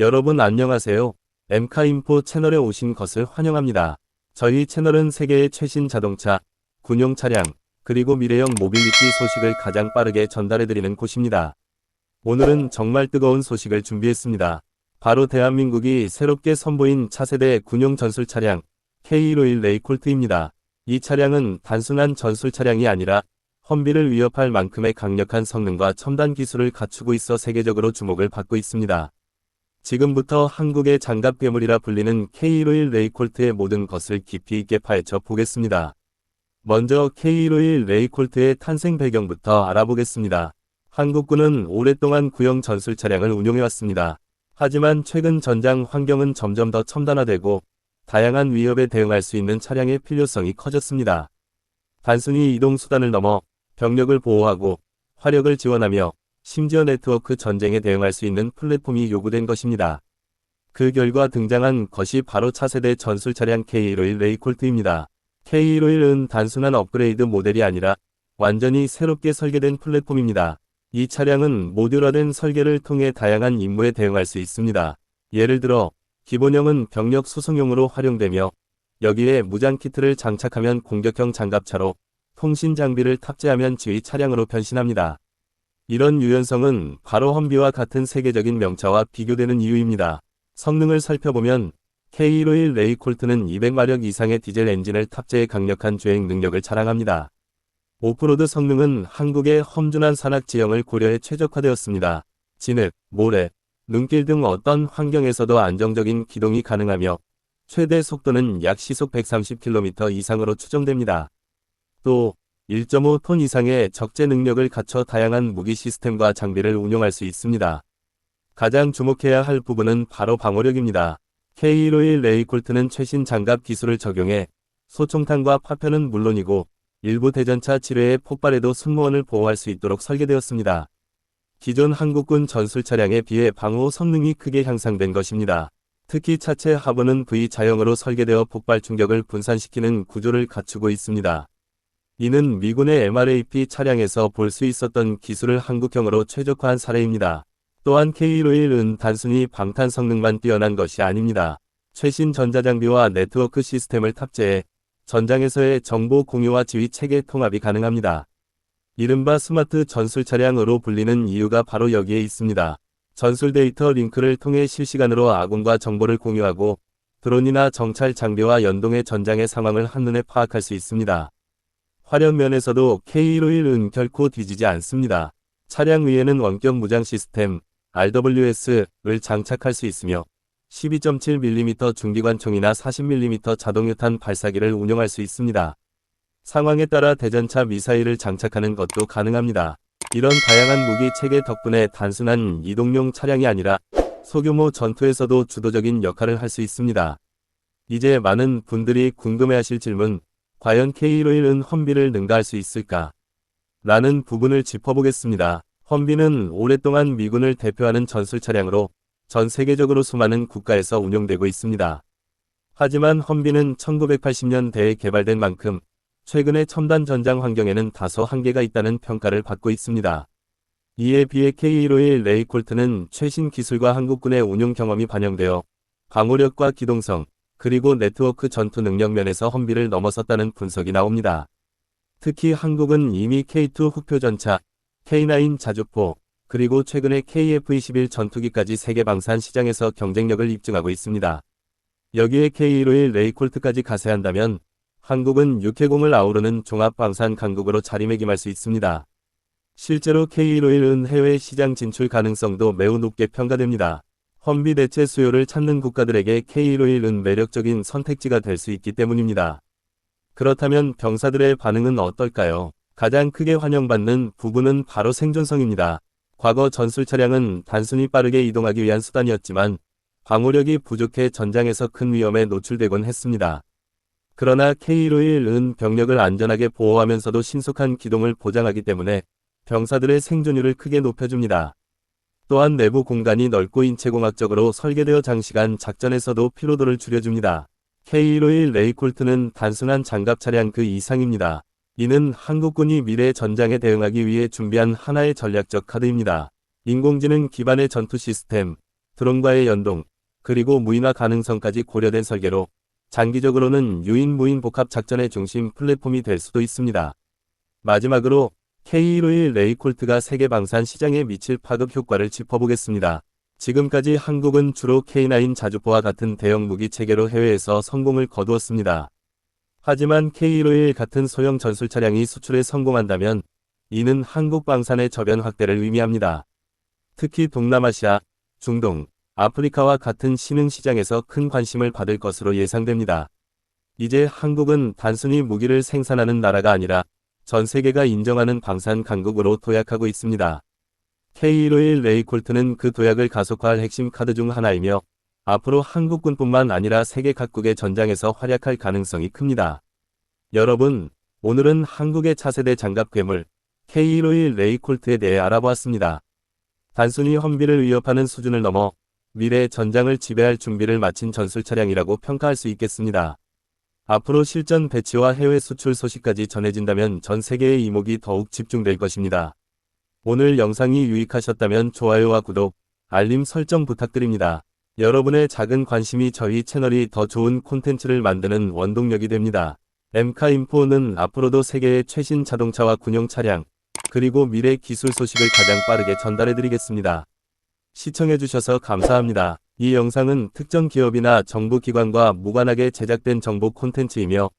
여러분 안녕하세요. 엠카인포 채널에 오신 것을 환영합니다. 저희 채널은 세계의 최신 자동차, 군용 차량, 그리고 미래형 모빌리티 소식을 가장 빠르게 전달해드리는 곳입니다. 오늘은 정말 뜨거운 소식을 준비했습니다. 바로 대한민국이 새롭게 선보인 차세대 군용 전술 차량 K151 레이콜트입니다. 이 차량은 단순한 전술 차량이 아니라 험비를 위협할 만큼의 강력한 성능과 첨단 기술을 갖추고 있어 세계적으로 주목을 받고 있습니다. 지금부터 한국의 장갑 괴물이라 불리는 K151 레이콜트의 모든 것을 깊이 있게 파헤쳐 보겠습니다. 먼저 K151 레이콜트의 탄생 배경부터 알아보겠습니다. 한국군은 오랫동안 구형 전술 차량을 운용해왔습니다. 하지만 최근 전장 환경은 점점 더 첨단화되고 다양한 위협에 대응할 수 있는 차량의 필요성이 커졌습니다. 단순히 이동 수단을 넘어 병력을 보호하고 화력을 지원하며 심지어 네트워크 전쟁에 대응할 수 있는 플랫폼이 요구된 것입니다. 그 결과 등장한 것이 바로 차세대 전술 차량 K151 레이콜트입니다. K151은 단순한 업그레이드 모델이 아니라 완전히 새롭게 설계된 플랫폼입니다. 이 차량은 모듈화된 설계를 통해 다양한 임무에 대응할 수 있습니다. 예를 들어 기본형은 병력 수송용으로 활용되며 여기에 무장 키트를 장착하면 공격형 장갑차로 통신 장비를 탑재하면 지휘 차량으로 변신합니다. 이런 유연성은 바로 험비와 같은 세계적인 명차와 비교되는 이유입니다. 성능을 살펴보면 K151 레이콜트는 200마력 이상의 디젤 엔진을 탑재해 강력한 주행 능력을 자랑합니다. 오프로드 성능은 한국의 험준한 산악 지형을 고려해 최적화되었습니다. 진흙, 모래, 눈길 등 어떤 환경에서도 안정적인 기동이 가능하며 최대 속도는 약 시속 130km 이상으로 추정됩니다. 또 1.5톤 이상의 적재 능력을 갖춰 다양한 무기 시스템과 장비를 운용할 수 있습니다. 가장 주목해야 할 부분은 바로 방어력입니다. K151 레이콜트는 최신 장갑 기술을 적용해 소총탄과 파편은 물론이고 일부 대전차 지뢰의 폭발에도 승무원을 보호할 수 있도록 설계되었습니다. 기존 한국군 전술 차량에 비해 방호 성능이 크게 향상된 것입니다. 특히 차체 하부는 V자형으로 설계되어 폭발 충격을 분산시키는 구조를 갖추고 있습니다. 이는 미군의 MRAP 차량에서 볼 수 있었던 기술을 한국형으로 최적화한 사례입니다. 또한 K151은 단순히 방탄 성능만 뛰어난 것이 아닙니다. 최신 전자장비와 네트워크 시스템을 탑재해 전장에서의 정보 공유와 지휘 체계 통합이 가능합니다. 이른바 스마트 전술 차량으로 불리는 이유가 바로 여기에 있습니다. 전술 데이터 링크를 통해 실시간으로 아군과 정보를 공유하고 드론이나 정찰 장비와 연동해 전장의 상황을 한눈에 파악할 수 있습니다. 화력 면에서도 K151은 결코 뒤지지 않습니다. 차량 위에는 원격 무장 시스템 RWS를 장착할 수 있으며 12.7mm 중기관총이나 40mm 자동유탄 발사기를 운용할 수 있습니다. 상황에 따라 대전차 미사일을 장착하는 것도 가능합니다. 이런 다양한 무기 체계 덕분에 단순한 이동용 차량이 아니라 소규모 전투에서도 주도적인 역할을 할 수 있습니다. 이제 많은 분들이 궁금해하실 질문, 과연 K151은 험비를 능가할 수 있을까? 라는 부분을 짚어보겠습니다. 험비는 오랫동안 미군을 대표하는 전술 차량으로 전 세계적으로 수많은 국가에서 운용되고 있습니다. 하지만 험비는 1980년대에 개발된 만큼 최근의 첨단 전장 환경에는 다소 한계가 있다는 평가를 받고 있습니다. 이에 비해 K151 레이콜트는 최신 기술과 한국군의 운용 경험이 반영되어 방호력과 기동성, 그리고 네트워크 전투 능력 면에서 험비를 넘어섰다는 분석이 나옵니다. 특히 한국은 이미 K2 흑표 전차, K9 자주포, 그리고 최근에 KF-21 전투기까지 세계 방산 시장에서 경쟁력을 입증하고 있습니다. 여기에 K151 레이콜트까지 가세한다면 한국은 육해공을 아우르는 종합방산 강국으로 자리매김할 수 있습니다. 실제로 K151은 해외 시장 진출 가능성도 매우 높게 평가됩니다. 험비 대체 수요를 찾는 국가들에게 K151은 매력적인 선택지가 될 수 있기 때문입니다. 그렇다면 병사들의 반응은 어떨까요? 가장 크게 환영받는 부분은 바로 생존성입니다. 과거 전술 차량은 단순히 빠르게 이동하기 위한 수단이었지만 방호력이 부족해 전장에서 큰 위험에 노출되곤 했습니다. 그러나 K151은 병력을 안전하게 보호하면서도 신속한 기동을 보장하기 때문에 병사들의 생존율을 크게 높여줍니다. 또한 내부 공간이 넓고 인체공학적으로 설계되어 장시간 작전에서도 피로도를 줄여줍니다. K151 레이콜트는 단순한 장갑 차량 그 이상입니다. 이는 한국군이 미래 전장에 대응하기 위해 준비한 하나의 전략적 카드입니다. 인공지능 기반의 전투 시스템, 드론과의 연동, 그리고 무인화 가능성까지 고려된 설계로 장기적으로는 유인-무인 복합 작전의 중심 플랫폼이 될 수도 있습니다. 마지막으로 K151 레이콜트가 세계 방산 시장에 미칠 파급 효과를 짚어보겠습니다. 지금까지 한국은 주로 K9 자주포와 같은 대형 무기 체계로 해외에서 성공을 거두었습니다. 하지만 K151 같은 소형 전술 차량이 수출에 성공한다면 이는 한국 방산의 저변 확대를 의미합니다. 특히 동남아시아, 중동, 아프리카와 같은 신흥 시장에서 큰 관심을 받을 것으로 예상됩니다. 이제 한국은 단순히 무기를 생산하는 나라가 아니라 전 세계가 인정하는 방산 강국으로 도약하고 있습니다. K151 레이콜트는 그 도약을 가속화할 핵심 카드 중 하나이며 앞으로 한국군뿐만 아니라 세계 각국의 전장에서 활약할 가능성이 큽니다. 여러분, 오늘은 한국의 차세대 장갑 괴물 K151 레이콜트에 대해 알아보았습니다. 단순히 헌비를 위협하는 수준을 넘어 미래 전장을 지배할 준비를 마친 전술 차량이라고 평가할 수 있겠습니다. 앞으로 실전 배치와 해외 수출 소식까지 전해진다면 전 세계의 이목이 더욱 집중될 것입니다. 오늘 영상이 유익하셨다면 좋아요와 구독, 알림 설정 부탁드립니다. 여러분의 작은 관심이 저희 채널이 더 좋은 콘텐츠를 만드는 원동력이 됩니다. 엠카인포는 앞으로도 세계의 최신 자동차와 군용 차량, 그리고 미래 기술 소식을 가장 빠르게 전달해드리겠습니다. 시청해주셔서 감사합니다. 이 영상은 특정 기업이나 정부 기관과 무관하게 제작된 정보 콘텐츠이며